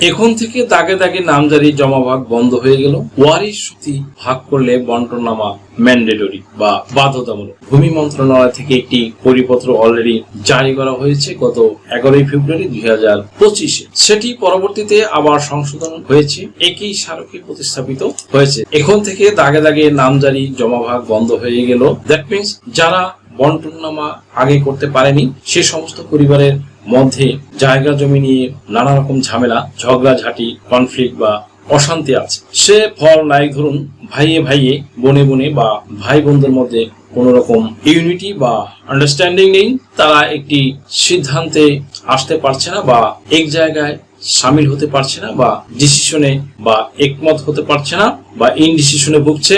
এখন থেকে দাগে দাগে নামজারি জমাভাগ বন্ধ হয়ে গেল। ওয়ারিশ শক্তি ভাগ করলে বন্টনামা ম্যান্ডেটরি বা বাধ্যতামূলক। ভূমি মন্ত্রণালয় থেকে একটি পরিপত্র অলরেডি জারি করা হয়েছে গত এগারোই ফেব্রুয়ারি দুই হাজার পঁচিশে। সেটি পরবর্তীতে আবার সংশোধন হয়েছে, একই স্মারকে প্রতিস্থাপিত হয়েছে। এখন থেকে দাগে দাগে নামজারি জমাভাগ বন্ধ হয়ে গেল। দ্যাট মিনস যারা বন্টননামা আগে করতে পারেনি, সে সমস্ত পরিবারের মধ্যে জায়গা জমি নিয়ে নানা রকম ঝামেলা ঝগড়াঝাটি কনফ্লিক্ট বা অশান্তি আছে। সে ফল নাই ধরুন, ভাইয়ে ভাইয়ে, বনে বনে বা ভাই বোনদের মধ্যে কোন রকম ইউনিটি বা আন্ডারস্ট্যান্ডিং নেই। তারা একটি সিদ্ধান্তে আসতে পারছে না বা এক জায়গায় সামিল হতে পারছে না বা ডিসিশনে বা একমত হতে পারছে না বা ইনডিসিশনে ভুগছে।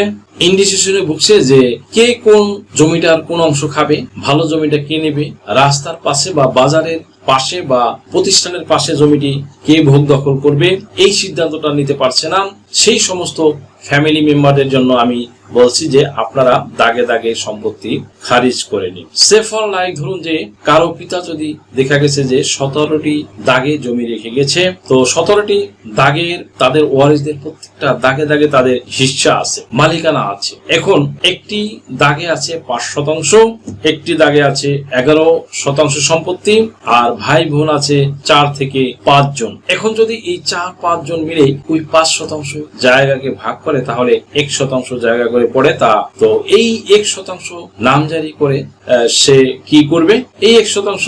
ইনডিসিশনে ভুগছে যে কে কোন জমিটার কোন অংশ খাবে, ভালো জমিটা কে নেবে, রাস্তার পাশে বা বাজারের পাশে বা প্রতিষ্ঠানের পাশে জমিটি কে ভোগ দখল করবে? এই সিদ্ধান্তটা নিতে পারছে না। সেই সমস্ত ফ্যামিলি মেম্বারদের জন্য আমি বলছি যে আপনারা দাগে দাগে সম্পত্তি খারিজ করে নিন। সেফল লাইক ধরুন যে কারও পিতা যদি দেখা গেছে যে সতেরোটি দাগে জমি রেখে গেছে, তো সতেরোটি দাগের তাদের ওয়ারিসদের প্রত্যেকটা দাগে দাগে তাদের হিস্সা আছে, মালিকানা আছে। এখন একটি দাগে আছে পাঁচ শতাংশ, একটি দাগে আছে এগারো শতাংশ সম্পত্তি, আর ভাই বোন আছে চার থেকে পাঁচ জন এখন যদি এই চার পাঁচ জন মিলে ওই পাঁচ শতাংশ জায়গাকে ভাগ করে তাহলে এক শতাংশ জায়গা করে পড়ে, তা তো এই এক শতাংশ নামজারি করে সে কি করবে? এই এক শতাংশ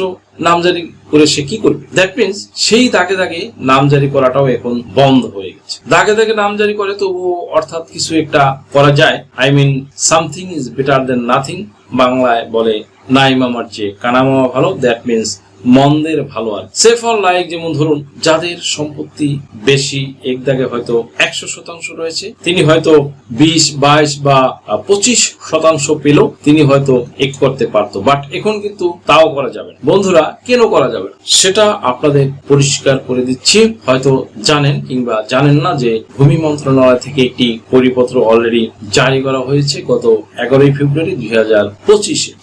নামজারি করে সে কি করবে? দ্যাট মিনস সেই দাগে দাগে নামজারি করাটাও এখন বন্ধ হয়ে গেছে। দাগে দাগে নামজারি করে তবু অর্থাৎ কিছু একটা করা যায়। I mean something is better then nothing বাংলায় বলে নাই মামার চেয়ে কানা মামা ভালো। দ্যাট মিনস মন্দের ভালো আর সেফ অর লাইক যেমন ধরুন, যাদের সম্পত্তি বেশি, এক দাগে হয়তো একশো শতাংশ রয়েছে, তিনি হয়তো বিশ, বাইশ বা পঁচিশ শতাংশ পেলেও তিনি হয়তো এক করতে পারতো। বাট এখন কিন্তু তাও করা যাবে বন্ধুরা, কেন করা যাবে সেটা আপনাদের পরিষ্কার করে দিচ্ছি। হয়তো জানেন কিংবা জানেন না যে ভূমি মন্ত্রণালয় থেকে একটি পরিপত্র অলরেডি জারি করা হয়েছে গত এগারোই ফেব্রুয়ারি দুই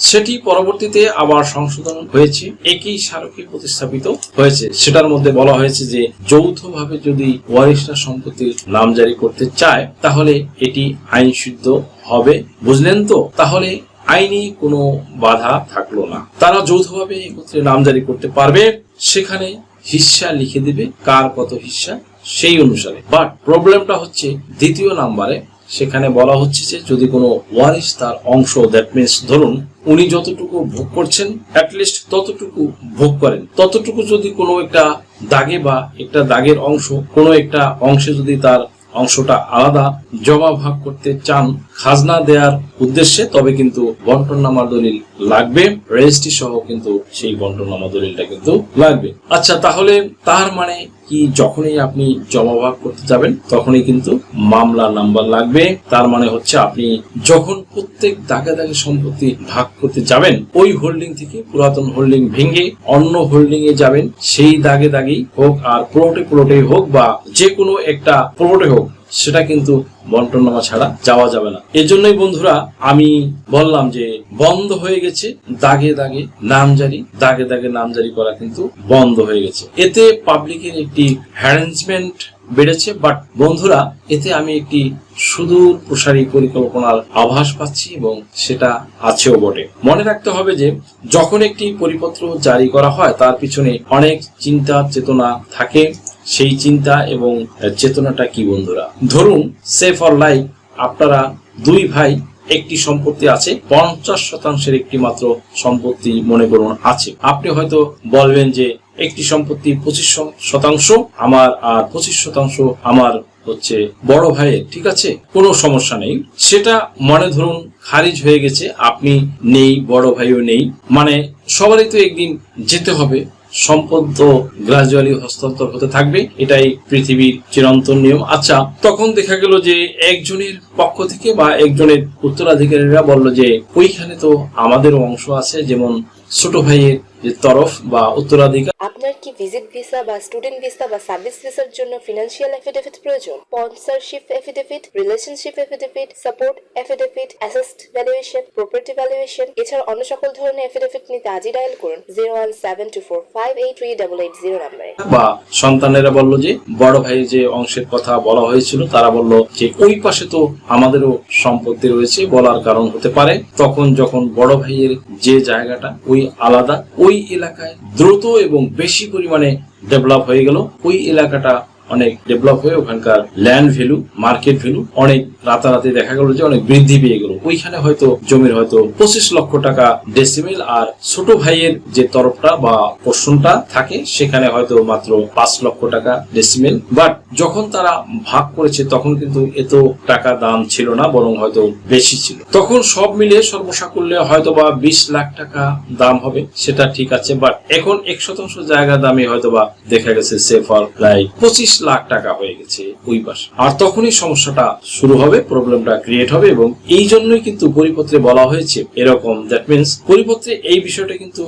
সেটি পরবর্তীতে আবার সংশোধন হয়েছে। একই স্মারকে প্রতিস্থাপিত হয়েছে। সেটার মধ্যে বলা হয়েছে যে, যৌথভাবে যদি ওয়ারিশরা সম্পত্তির নাম জারি করতে চায়, তাহলে এটি আইন সিদ্ধ হবে। বুঝলেন তো? তাহলে আইনি কোনো বাধা থাকল না। তারা যৌথভাবে একত্রে নামজারি করতে পারবে, সেখানে হিস্সা লিখে দিবে। কার কত হিস্সা সেই অনুসারে। বাট প্রবলেমটা হচ্ছে দ্বিতীয় নাম্বারে সেখানে বলা হচ্ছে যে যদি কোনো ওয়ারিস তার অংশ দ্যাট মিনস ধরুন উনি যতটুকু ভোগ করছেন অ্যাটলিস্ট ততটুকু ভোগ করেন। ততটুকু যদি কোনো একটা দাগে বা একটা দাগের অংশ, কোনো একটা অংশে যদি তার অংশটা আলাদা জমা ভাগ করতে চান খাজনা দেওয়ার উদ্দেশ্যে, তবে কিন্তু বন্টন নামার দলিল লাগবে। রেজিস্ট্রি সহ কিন্তু সেই বন্টননামা দলিলটা কিন্তু লাগবে। আচ্ছা তাহলে তার মানে কি যখনই আপনি জমা ভাগ করতে যাবেন তখনই কিন্তু মামলা নাম্বার লাগবে। তার মানে হচ্ছে আপনি যখন প্রত্যেক দাগে দাগে সম্পত্তি ভাগ করতে যাবেন ওই হোল্ডিং থেকে পুরাতন হোল্ডিং ভেঙে অন্য হোল্ডিং এ যাবেন। সেই দাগে দাগেই হোক আর প্লটে প্লটে হোক বা যে কোনো একটা প্লটে হোক সেটা কিন্তু বন্টনামা ছাড়া যাওয়া যাবে না। এজন্যই বন্ধুরা, আমি বললাম যে বন্ধ হয়ে গেছে, দাগে দাগে নামজারি, দাগে দাগে নামজারি করা কিন্তু বন্ধ হয়ে গেছে। এতে পাবলিকের একটি হ্যারেঞ্জমেন্ট বেড়েছে বাট বন্ধুরা, এতে আমি একটি সুদূর প্রসারী পরিকল্পনার আভাস পাচ্ছি এবং সেটা আছেও বটে। মনে রাখতে হবে যে, যখন একটি পরিপত্র জারি করা হয়, তার পিছনে অনেক চিন্তা চেতনা থাকে। সেই চিন্তা এবং চেতনাটা কি বন্ধুরা? ধরুন সে ফর লাইফ আপনারা দুই ভাই একটি সম্পত্তি আছে, পঞ্চাশ শতাংশের একটি মাত্র সম্পত্তি মনে করুন আছে। আপনি হয়তো বলবেন যে একটি সম্পত্তি পঁচিশ শতাংশ, আমার, আর পঁচিশ শতাংশ আমার হচ্ছে বড় ভাইয়ের, ঠিক আছে? কোনো সমস্যা নেই। সেটা মনে ধরুন খারিজ হয়ে গেছে, আপনি নেই, বড় ভাইও নেই। মানে সবারই তো একদিন যেতে হবে। সম্পদ তো গ্রাজুয়ালি হস্তান্তর হতে থাকবে। এটাই পৃথিবীর চিরন্তন নিয়ম। আচ্ছা তখন দেখা গেল যে একজনের পক্ষ থেকে বা একজনের উত্তরাধিকারীরা বলল যে ওইখানে তো আমাদের অংশ আছে, যেমন ছোট ভাইয়ের যে তরফ বা উত্তরাধিকার। আপনার কি ভিজিট ভিসা বা স্টুডেন্ট ভিসা বা সার্ভিস ভিসার জন্য ফিনান্সিয়াল এফিডেভিট প্রয়োজন? Sponsorship affidavit relationship affidavit support affidavit asset valuation property valuation এছাড়া অন্য সকল ধরনের এফিডেভিট নিতে আজই ডায়াল করুন zero one seven two four five eight three double eight zero নাম্বারে। বা সন্তানেরা বলল যে বড় ভাই যে অংশের কথা বলা হয়েছিল তারা বলল যে ওই পাশে তো আমাদেরও সম্পত্তি রয়েছে বলার কারণ হতে পারে। তখন যখন বড় ভাইয়ের যে জায়গাটা ওই আলাদা ওই এলাকায় দ্রুত এবং বেশি পরিমাণে ডেভেলপ হয়ে গেল। ওই এলাকাটা অনেক ডেভেলপ হয়ে ওখানকার ল্যান্ড ভ্যালু মার্কেট ভ্যালু অনেক রাতারাতি দেখা গেল যে অনেক বৃদ্ধি পেয়ে গেল। ওইখানে হয়তো জমির হয়তো পঁচিশ লক্ষ টাকা ডেসিমেল আর ছোট ভাইয়ের যে তরফটা বা পোর্শনটা থাকে, সেখানে হয়তো মাত্র পাঁচ লক্ষ টাকা ডেসিমেল বাট যখন তারা ভাগ করেছে, তখন কিন্তু এত টাকা দাম ছিল না, বরং হয়তো বেশি ছিল। তখন সব মিলিয়ে সর্বসাকুল্যে হয়তো বা বিশ লাখ টাকা দাম হবে, সেটা ঠিক আছে। বাট এখন এক শতাংশ জায়গা দামে হয়তো বা দেখা গেছে সেফার প্রায় পঁচিশ লাখ টাকা হয়ে গেছে ওই পাশে। আর তখনই সমস্যাটা শুরু হবে, প্রবলেমটা ক্রিয়েট হবে এবং এই জন্যই কিন্তু পরিপত্রে বলা হয়েছে এরকম। দ্যাট মিনস পরিপত্রে এই বিষয়টা কিন্তু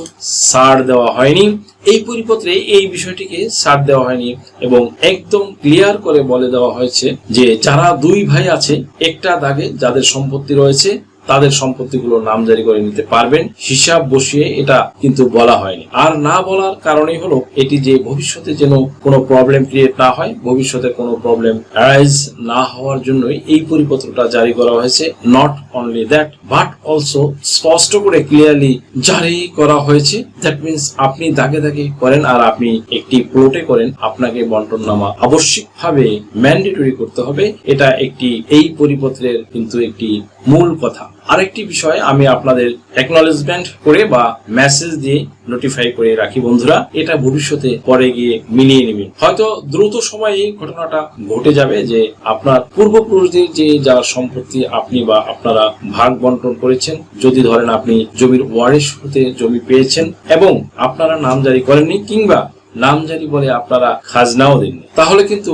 ছাড় দেওয়া হয়নি। এই পরিপত্রে এই বিষয়টিকে ছাড় দেওয়া হয়নি এবং একদম ক্লিয়ার করে বলে দেওয়া হয়েছে যে যারা দুই ভাই আছে, একটা দাগে যাদের সম্পত্তি রয়েছে তাদের সম্পত্তিগুলো নামজারি করে নিতে পারবেন। হিসাব বসিয়ে এটা কিন্তু বলা হয়নি। আর না বলার কারণেই হলো, এটি যে ভবিষ্যতে যেন কোনো প্রবলেম ক্রিয়েট না হয়, ভবিষ্যতে কোনো প্রবলেম অ্যারাইজ না হওয়ার জন্যই এই পরিপত্রটা জারি করা হয়েছে। Not only that but also স্পষ্ট করে ক্লিয়ারলি জারি করা হয়েছে। দ্যাট মিনস আপনি দাগে দাগে করেন আর আপনি একটি প্লটে করেন। আপনাকে বন্টন নামা আবশ্যিকভাবে ম্যান্ডেটরি করতে হবে। এটা একটি, এই পরিপত্রের কিন্তু একটি মূল কথা। আরেকটি বিষয় আমি আপনাদের অ্যাকনলেজমেন্ট করে বা মেসেজ দিয়ে নোটিফাই করে রাখি বন্ধুরা। এটা ভবিষ্যতে পরে গিয়ে মিলিয়ে নেবেন হয়তো দ্রুত সময়ে এই ঘটনাটা ঘটে যাবে যে আপনার পূর্বপুরুষদের যে যার সম্পত্তি আপনি বা আপনারা ভাগ বন্টন করেছেন, যদি ধরেন আপনি জমির ওয়ারিশ হতে জমি পেয়েছেন এবং আপনারা নাম জারি করেননি কিংবা নাম জারি বলে আপনারা খাজনাও দেননি, তাহলে কিন্তু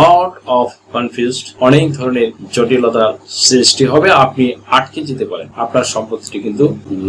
লট অফ কনফিউজড, অনেক ধরনের জটিলতার সৃষ্টি হবে, আপনি আটকে যেতে পারেন। আপনার সম্পত্তিটি কিন্তু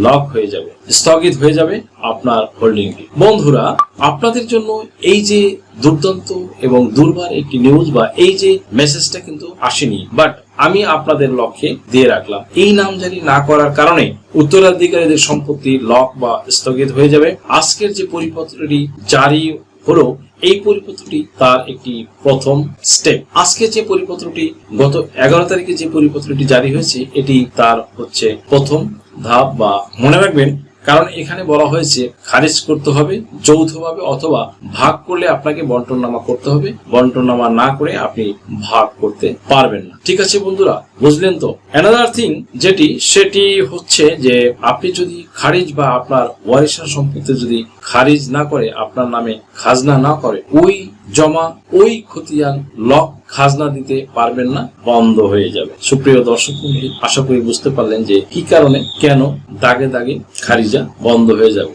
লক হয়ে যাবে, স্থগিত হয়ে যাবে আপনার হোল্ডিংটি। বন্ধুরা, আপনাদের জন্য এই যে দুর্দান্ত এবং দুর্বার একটি নিউজ বা এই যে মেসেজটা কিন্তু আসেনি, বাট আমি আপনাদের লক্ষ্যে দিয়ে রাখলাম। এই নামজারি না করার কারণে উত্তরাধিকারীদের সম্পত্তি লক বা স্থগিত হয়ে যাবে। আজকের যে পরিপত্রটি, জারি হলো এই পরিপত্রটি তার একটি প্রথম স্টেপ আজকে যে পরিপত্রটি, গত এগারো তারিখে যে পরিপত্রটি জারি হয়েছে, এটি তার হচ্ছে প্রথম ধাপ বা মনে রাখবেন কারণ এখানে বলা হয়েছে খারিজ করতে হবে যৌথভাবে অথবা ভাগ করলে আপনাকে বন্টননামা করতে হবে। বন্টননামা না করে আপনি ভাগ করতে পারবেন না। ঠিক আছে বন্ধুরা, বুঝলেন তো? অ্যানাদার থিং যেটি, সেটি হচ্ছে যে আপনি যদি খারিজ বা আপনার ওয়ারিশার সম্পত্তি যদি খারিজ না করে, আপনার নামে খাজনা না করে, ওই জমা ওই খতিয়ান লক খাজনা দিতে পারবেন না, বন্ধ হয়ে যাবে। সুপ্রিয় দর্শক আশা করি বুঝতে পারলেন যে কি কারণে, কেন দাগে দাগে খারিজা বন্ধ হয়ে যাবে।